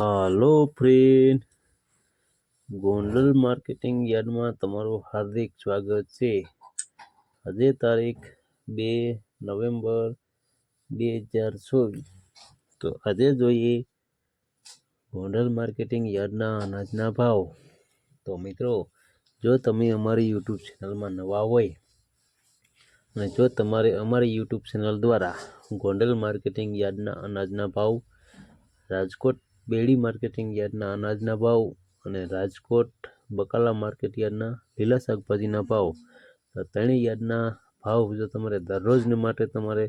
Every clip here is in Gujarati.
હાલો ફ્રેન્ડ ગોંડલ માર્કેટિંગ યાર્ડમાં તમારું હાર્દિક સ્વાગત છે. આજે તારીખ બે નવેમ્બર બે હજાર ચોવીસ. તો આજે જોઈએ ગોંડલ માર્કેટિંગ યાર્ડના અનાજના ભાવ. તો મિત્રો, જો તમે અમારી યુટ્યુબ ચેનલમાં નવા હોય અને જો તમારે અમારી યુટ્યુબ ચેનલ દ્વારા ગોંડલ માર્કેટિંગ યાર્ડના અનાજના ભાવ રાજકોટ બેડી માર્કેટિંગ યાર્ડના અનાજના ભાવ અને રાજકોટ બકાલા માર્કેટ યાર્ડના લીલા શાકભાજીના ભાવ. ત્રણેય યાર્ડના ભાવ જો તમારે દરરોજને માટે તમારે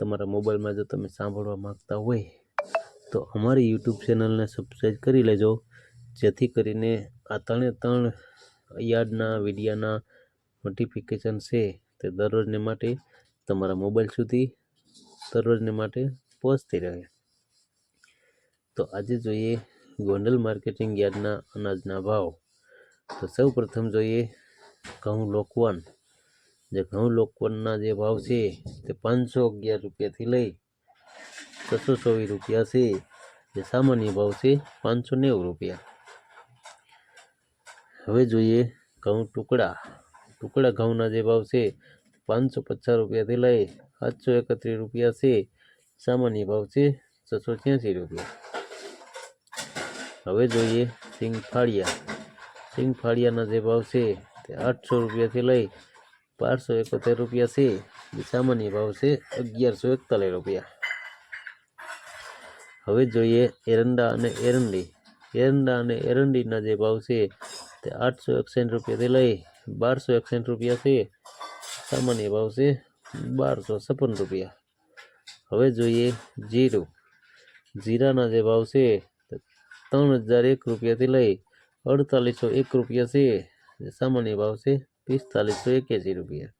તમારા મોબાઈલમાં જો તમે સાંભળવા માંગતા હોય, તો અમારી યુટ્યુબ ચેનલને સબસ્ક્રાઈબ કરી લેજો. જેથી કરીને આ ત્રણે ત્રણ યાર્ડના વિડિયાના નોટિફિકેશન છે તે દરરોજને માટે તમારા મોબાઈલ સુધી દરરોજને માટે પહોંચતી રહે. તો આજે જોઈએ ગોંડલ માર્કેટિંગ યાર્ડના અનાજના ભાવ. તો સૌ પ્રથમ જોઈએ ઘઉં લોકવન જે ઘઉં લોકવનના જે ભાવ છે તે પાંચસો અગિયાર રૂપિયાથી લઈ છસો ચોવીસ રૂપિયા છે. જે સામાન્ય ભાવ છે પાંચસો નેવું રૂપિયા. હવે જોઈએ ઘઉં ટુકડા. ટુકડા ઘઉંના જે ભાવ છે પાંચસો પચાસ રૂપિયાથી લઈ સાતસો એકત્રીસ રૂપિયા છે. સામાન્ય ભાવ છે છસો છ્યાસી રૂપિયા. હવે જોઈએ સિંગ ફાળિયા સિંગ ફાળિયાના જે ભાવ છે તે આઠસો રૂપિયાથી લઈ બારસો એકોતેર રૂપિયા છે. જે સામાન્ય ભાવ છે અગિયારસો એકતાલીસ રૂપિયા. હવે જોઈએ એરંડા અને એરંડી. એરંડા અને એરંડીના જે ભાવ છે તે આઠસો એકસઠ રૂપિયાથી લઈ બારસો એકસઠ રૂપિયા છે. સામાન્ય ભાવ છે બારસો છપ્પન રૂપિયા. હવે જોઈએ જીરું. જીરાના જે ભાવ છે ત્રણ હજાર એક રૂપિયાથી લઈ અડતાલીસો એક રૂપિયા છે જે સામાન્ય ભાવ છે પિસ્તાલીસો એક્યાસી રૂપિયા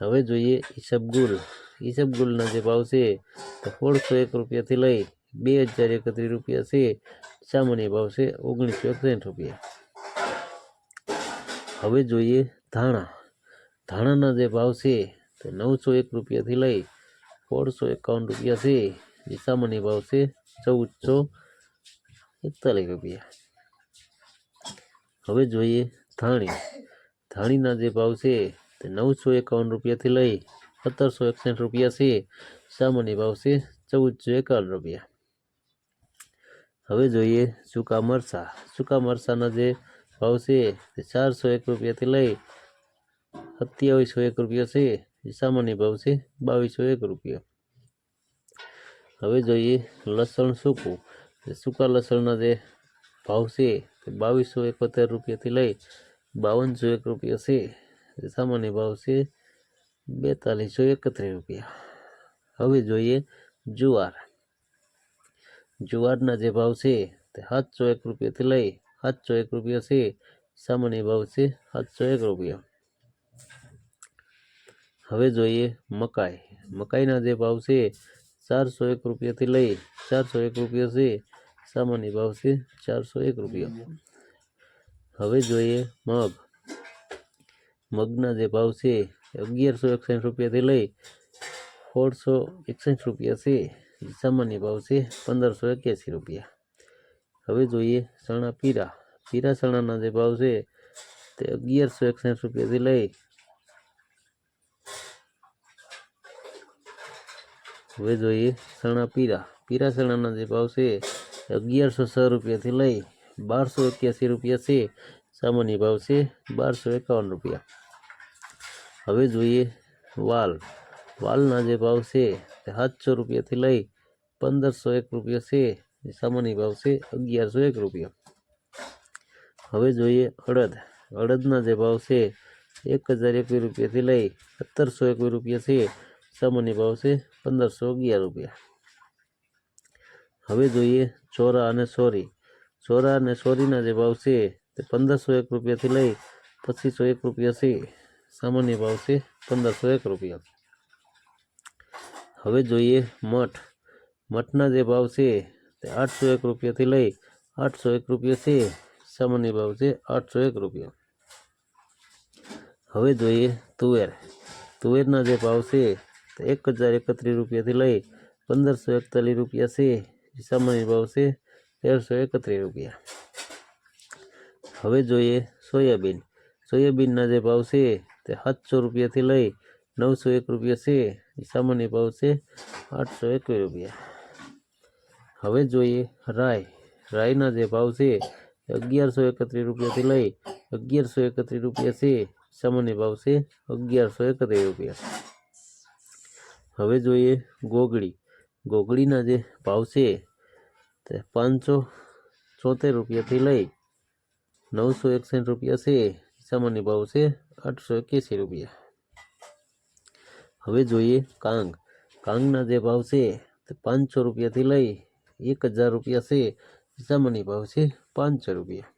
હવે જોઈએ ઈસબગુલ ઈસબગુલના જે ભાવ છે તો સોળસો એક રૂપિયાથી લઈ બે હજાર એકત્રીસ રૂપિયા છે સામાન્ય ભાવ છે ઓગણીસો એકસઠ રૂપિયા હવે જોઈએ ધાણા ધાણાના જે ભાવ છે તે નવસો એક રૂપિયાથી લઈ સોળસો એકાવન રૂપિયા છે જે સામાન્ય ભાવ છે ચૌદસો એકતાલીસ રૂપિયા. હવે જોઈએ ધાણી. ધાણીના જે ભાવ છે તે નવસો એકાવન રૂપિયાથી લઈ સત્તરસો એકસઠ રૂપિયા છે. સામાન્ય ભાવ છે ચૌદસો એકાવન રૂપિયા. હવે જોઈએ સૂકા મરચાં. સૂકા મરચાંના જે ભાવ છે તે ચારસો એક રૂપિયાથી લઈ સત્યાવીસો એક રૂપિયા છે. સામાન્ય ભાવ છે બાવીસો એક રૂપિયા. હવે જોઈએ લસણ સૂકું. સૂકા લસણના જે ભાવ છે તે બાવીસો એકોતેર રૂપિયાથી લઈ બાવનસો એક રૂપિયા છે. જે સામાન્ય ભાવ છે બેતાલીસો એકત્રીસ રૂપિયા. હવે જોઈએ જુવાર. જુવારના જે ભાવ છે તે સાતસો એક રૂપિયાથી લઈ સાતસો એક રૂપિયા છે. સામાન્ય ભાવ છે સાતસો એક રૂપિયા. હવે જોઈએ મકાઈ. મકાઈના જે ભાવ છે ચારસો એક રૂપિયાથી લઈ ચારસો એક રૂપિયા છે સામાન્ય ભાવ છે ચારસો એક રૂપિયા હવે જોઈએ મગ મગના જે ભાવ છે અગિયારસો એકસઠ રૂપિયાથી લઈ સોળસો એકસઠ રૂપિયા છે જે સામાન્ય ભાવ છે પંદરસો એક્યાસી રૂપિયા હવે જોઈએ ચણા પીરા પીરા ચણાના જે ભાવ છે તે અગિયારસો એકસઠ રૂપિયાથી લઈ હવે જોઈએ ચણા પીરા. પીરા ચણાના જે ભાવ છે અગિયારસો છ રૂપિયાથી લઈ બારસો એક્યાસી રૂપિયા છે. સામાન્ય ભાવ છે બારસો એકાવન રૂપિયા. હવે જોઈએ વાલ. વાલના જે ભાવ છે તે સાતસો રૂપિયાથી લઈ પંદરસો એક રૂપિયા છે. જે સામાન્ય ભાવ છે અગિયારસો એક રૂપિયા. હવે જોઈએ અડદ. અડદના જે ભાવ છે એક હજાર એકવીસ રૂપિયાથી લઈ સત્તરસો એકવીસ રૂપિયા છે. સામાન્ય ભાવ છે પંદરસો અગિયાર રૂપિયા. હવે જોઈએ ચોરા અને સોરી. ચોરા અને સોરીના જે ભાવ છે તે પંદરસો એક રૂપિયાથી લઈ પચીસો એક રૂપિયા છે. સામાન્ય ભાવ છે પંદરસો એક રૂપિયા. હવે જોઈએ મઠ. મઠના જે ભાવ છે તે આઠસો એક રૂપિયાથી લઈ આઠસો એક રૂપિયા છે. સામાન્ય ભાવ છે આઠસો એક રૂપિયા. હવે જોઈએ તુવેર. તુવેરના જે ભાવ છે તે એક હજાર એકત્રીસ રૂપિયાથી લઈ પંદરસો એકતાલીસ રૂપિયા છે સામાન્ય ભાવ છે તેરસો એકત્રીસ રૂપિયા હવે જોઈએ સોયાબીન સોયાબીનના જે ભાવ છે તે સાતસો રૂપિયાથી લઈ નવસો એક રૂપિયા છે એ સામાન્ય ભાવ છે આઠસો એકવીસ રૂપિયા હવે જોઈએ રાય રાયના જે ભાવ છે એ અગિયારસો એકત્રીસ રૂપિયાથી લઈ અગિયારસો એકત્રીસ રૂપિયા છે સામાન્ય ભાવ છે અગિયારસો એકત્રીસ રૂપિયા હવે જોઈએ ગોગળી. ગોગળીના જે ભાવ છે તે પાંચસો ચોતેર રૂપિયાથી લઈ નવસો એકસઠ રૂપિયા છે. સામાન્ય ભાવ છે આઠસો એક્યાસી રૂપિયા. હવે જોઈએ કાંગ. કાંગના જે ભાવ છે તે પાંચસો રૂપિયાથી લઈ એક હજાર રૂપિયા છે. સામાન્ય ભાવ છે પાંચસો રૂપિયા.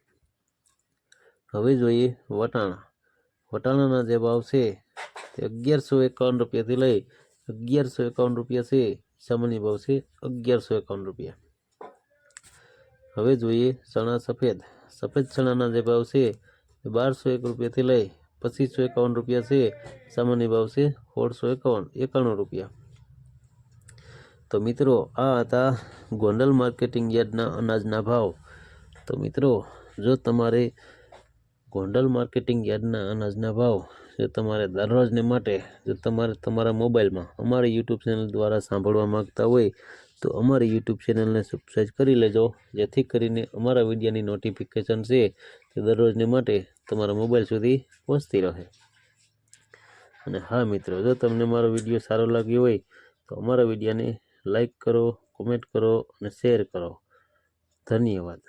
હવે જોઈએ વટાણા. વટાણાના જે ભાવ છે તે અગિયારસો એકાવન રૂપિયાથી લઈ અગિયારસો એકાવન રૂપિયા છે, સામાન્ય ભાવ છે અગિયારસો એકાવન રૂપિયા. હવે જોઈએ ચણા સફેદ. સફેદ ચણાના જે ભાવ છે એ બારસો એક રૂપિયાથી લઈ પચીસો એકાવન રૂપિયા છે, સામાન્ય ભાવ છે સોળસો એકાવન, એકાણું રૂપિયા. તો મિત્રો, આ હતા ગોંડલ માર્કેટિંગ યાર્ડના અનાજના ભાવ. તો મિત્રો, જો તમારે ગોંડલ માર્કેટિંગ યાર્ડના અનાજના ભાવ જો તમારે દરરોજને માટે જો તમારે તમારા મોબાઈલમાં અમારી યુટ્યુબ ચેનલ દ્વારા સાંભળવા માંગતા હોય, તો અમારી યુટ્યુબ ચેનલને સબસ્ક્રાઈબ કરી લેજો. જેથી કરીને અમારા વિડીયોની નોટિફિકેશન છે તે દરરોજને માટે તમારા મોબાઈલ સુધી પહોંચતી રહે. અને હા મિત્રો, જો તમને મારો વીડિયો સારો લાગ્યો હોય, તો અમારા વિડીયોને લાઈક કરો કોમેન્ટ કરો અને શેર કરો. ધન્યવાદ.